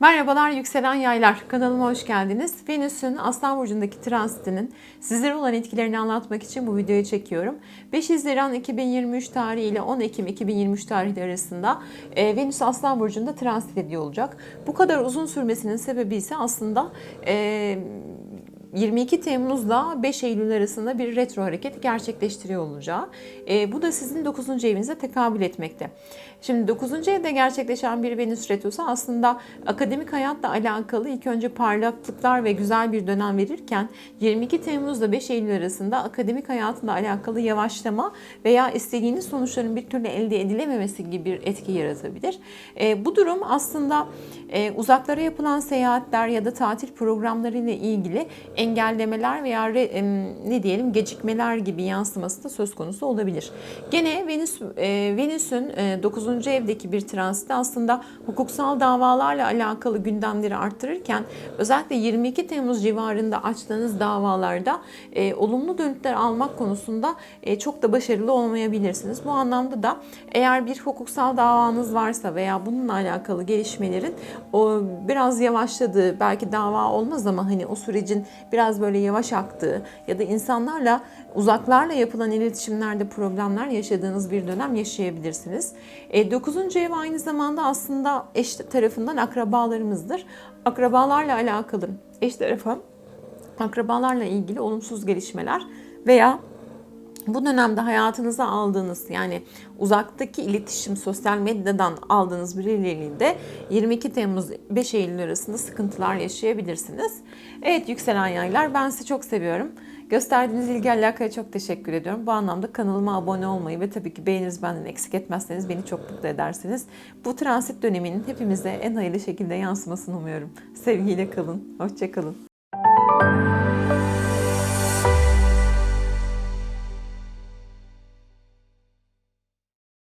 Merhabalar yükselen yaylar kanalıma hoş geldiniz. Venüs'ün Aslan Burcu'ndaki transitinin sizlere olan etkilerini anlatmak için bu videoyu çekiyorum. 5 Haziran 2023 tarihi ile 10 Ekim 2023 tarihi arasında e, Venüs Aslan Burcu'nda transit ediyor olacak. Bu kadar uzun sürmesinin sebebi ise aslında e, 22 Temmuz'la 5 Eylül arasında bir retro hareket gerçekleştiriyor olacağı. E, bu da sizin 9. evinize tekabül etmekte. Şimdi 9. evde gerçekleşen bir Venüs retrosu aslında akademik hayatla alakalı ilk önce parlaklıklar ve güzel bir dönem verirken 22 Temmuz'la 5 Eylül arasında akademik hayatla alakalı yavaşlama veya istediğiniz sonuçların bir türlü elde edilememesi gibi bir etki yaratabilir. E, bu durum aslında e, uzaklara yapılan seyahatler ya da tatil programları ile ilgili engellemeler veya re, ne diyelim gecikmeler gibi yansıması da söz konusu olabilir. Gene Venüs e, Venüs'ün e, 9. evdeki bir transiti aslında hukuksal davalarla alakalı gündemleri arttırırken özellikle 22 Temmuz civarında açtığınız davalarda e, olumlu dönütler almak konusunda e, çok da başarılı olmayabilirsiniz. Bu anlamda da eğer bir hukuksal davanız varsa veya bununla alakalı gelişmelerin o biraz yavaşladığı belki dava olmaz ama hani o sürecin biraz böyle yavaş aktığı ya da insanlarla uzaklarla yapılan iletişimlerde problemler yaşadığınız bir dönem yaşayabilirsiniz. E, 9. ev aynı zamanda aslında eş tarafından akrabalarımızdır. Akrabalarla alakalı eş tarafı akrabalarla ilgili olumsuz gelişmeler veya bu dönemde hayatınıza aldığınız yani uzaktaki iletişim sosyal medyadan aldığınız birileriyle 22 Temmuz 5 Eylül arasında sıkıntılar yaşayabilirsiniz. Evet yükselen yaylar ben sizi çok seviyorum. Gösterdiğiniz ilgi alakaya çok teşekkür ediyorum. Bu anlamda kanalıma abone olmayı ve tabii ki beğeniniz benden eksik etmezseniz beni çok mutlu edersiniz. Bu transit döneminin hepimize en hayırlı şekilde yansımasını umuyorum. Sevgiyle kalın, hoşçakalın.